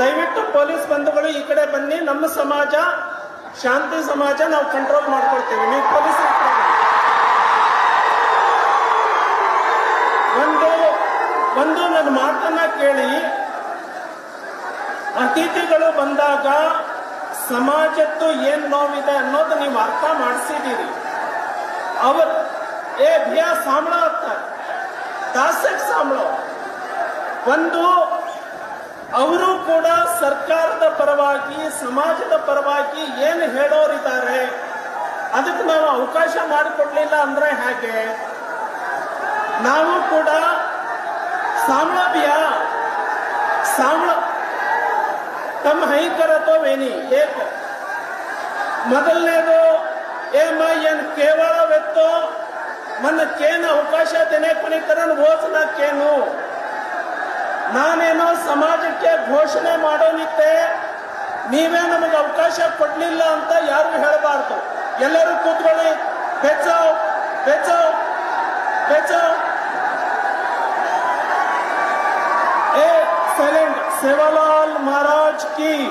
ದಯವಿಟ್ಟು ಪೊಲೀಸ್ ಬಂಧುಗಳು ಈ ಕಡೆ ಬನ್ನಿ. ನಮ್ಮ ಸಮಾಜ, ಶಾಂತಿ ಸಮಾಜ ನಾವು ಕಂಟ್ರೋಲ್ ಮಾಡ್ಕೊಳ್ತೀವಿ. ನೀವು ಪೊಲೀಸ್ ಒಂದು ಒಂದು ನನ್ನ ಮಾತನ್ನ ಕೇಳಿ. ಅತಿಥಿಗಳು ಬಂದಾಗ ಸಮಾಜದ್ದು ಏನ್ ನೋವಿದೆ ಅನ್ನೋದು ನೀವು ಅರ್ಥ ಮಾಡಿಸಿದ್ದೀರಿ. ಅವರು, ಏ ಭ್ಯಾ ಸಾಂಬಳ ಅಂತ ದಾಸಕ್ ಸಾಂಬಳ ಒಂದು ಸರ್ಕಾರದ ಪರವಾಗಿ, ಸಮಾಜದ ಪರವಾಗಿ ಏನು ಹೇಳೋರಿದ್ದಾರೆ, ಅದಕ್ಕೆ ನಾವು ಅವಕಾಶ ಮಾಡಿಕೊಡ್ಲಿಲ್ಲ ಅಂದ್ರೆ ಹೇಗೆ? ನಾವು ಕೂಡ ಸಾಮ್ಲಭ್ಯ ಸಾಮ್ಲ ತಮ್ಮ ಹೈಕರತೋ ವೇನಿ ಏಕ. ಮೊದಲನೇದು ಏಮ ಏನ್ ಕೇವಲ ವೆತ್ತೋ, ಮನ್ನ ಕೇನ ಅವಕಾಶ ತೆನೆ ಕೊನಿಕರನ್ ಓಸನ ಕೇನು. ನಾನೇನೋ ಸಮಾಜಕ್ಕೆ ಘೋಷಣೆ ಮಾಡೋನಿದ್ದೆ ನೀವೇ ನಮಗೆ ಅವಕಾಶ ಕೊಡಲಿಲ್ಲ ಅಂತ ಯಾರು ಹೇಳಬಾರ್ದು. ಎಲ್ಲರೂ ಕೂತ್ಕೊಳ್ಳಿ. ಬೆಚ್ಚೋ ಬೆಚ್ಚೋ ಬೆಚ್ಚೋ. ಏ, ಸೈಲೆಂಟ್. ಸೇವಾಲಾಲ್ ಮಹಾರಾಜ್ ಕೀ